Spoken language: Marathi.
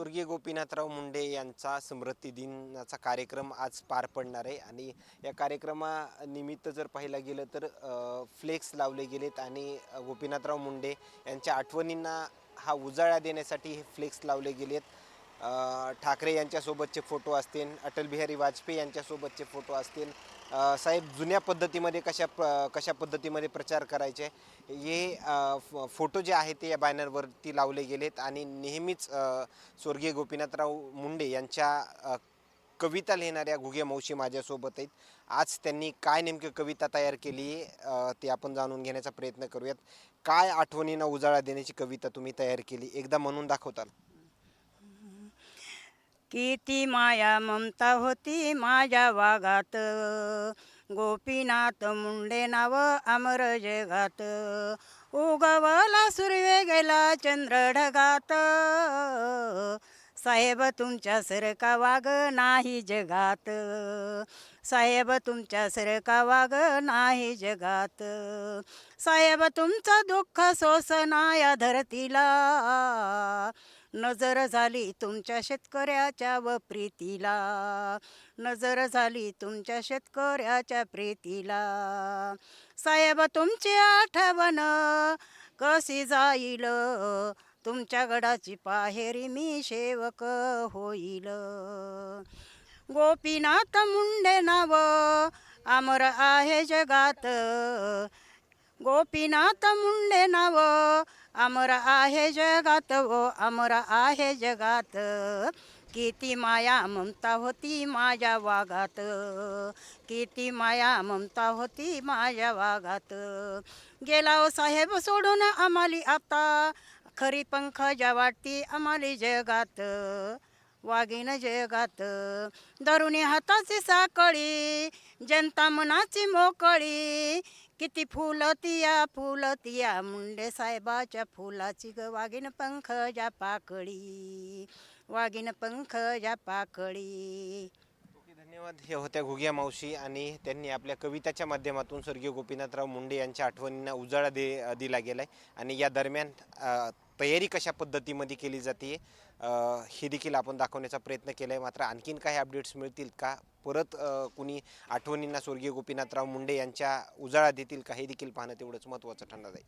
स्वर्गीय गोपीनाथराव मुंडे यांचा स्मृती दिनाचा कार्यक्रम आज पार पडणार आहे. आणि या कार्यक्रमानिमित्त जर पाहायला गेलं तर फ्लेक्स लावले गेलेत आणि गोपीनाथराव मुंडे यांच्या आठवणींना हा उजाळा देण्यासाठी हे फ्लेक्स लावले गेलेत. ठाकरे यांच्यासोबतचे फोटो असतील अटल बिहारी वाजपेयी यांच्यासोबतचे फोटो असतील साहेब जुन्या पद्धतीमध्ये कशा प- कशा पद्धतीमध्ये प्रचार करायचे? हे फ- फोटो जे आहेत ते या बॅनरवरती लावले गेलेत आणि नेहमीच स्वर्गीय गोपीनाथराव मुंडे यांच्या कविता लिहिणाऱ्या घुगे मावशी माझ्यासोबत आहेत. आज त्यांनी काय नेमकी कविता तयार केली आहे ते आपण जाणून घेण्याचा प्रयत्न करूयात. काय आठवणींना उजाळा देण्याची कविता तुम्ही तयार केली एकदा म्हणून दाखवताल. किती माया ममता होती माझ्या वागात गोपीनाथ मुंडे नाव अमर जगात उगवला सूर्य गेला चंद्र ढगात साहेब तुमच्या सरका वाग नाही जगात. साहेब तुमच्या सरका वाग नाही जगात. साहेब तुमचं दुःख सोसना धरतीला. नजर झाली तुमच्या शेतकऱ्याच्या व प्रीतीला. नजर झाली तुमच्या शेतकऱ्याच्या प्रीतीला. साहेब तुमची आठवण कशी जाईल? तुमच्या गडाची पाहेरी मी सेवक होईल. गोपीनाथ मुंडे नाव अमर आहे जगात. गोपीनाथ मुंडे नाव अमर आहे जगात ओ अमर आहे जगात. किती माया ममता होती माझ्या वागात. किती माया ममता होती माझ्या वागात. गेला ओ साहेब सोडून आम्हाली आता. खरी पंख ज्या वाटती आम्हाली जगात. वाघीन जगात. दरुणी हाताची साकळी जनता मनाची मोकळी. किती फुलतिया फुलतिया मुंडे साहेबाच्या फुलाची ग वाघीन पंख ज्या पाकळी. वाघीन पंख ज्या पाकळी. धन्यवाद. हे होत्या घुगिया मावशी आणि त्यांनी आपल्या कविताच्या माध्यमातून स्वर्गीय गोपीनाथराव मुंडे यांच्या आठवणींना उजाळा दे दिला गेला आहे आणि या दरम्यान तयारी कशा पद्धतीमध्ये केली जाते हे देखील आपण दाखवण्याचा प्रयत्न केला आहे मात्र आणखीन काही अपडेट्स मिळतील का? परत कुणी आठवणींना स्वर्गीय गोपीनाथराव मुंडे यांच्या उजाळा देतील का? हे देखील पाहणं तेवढंच महत्त्वाचं ठरणार आहे.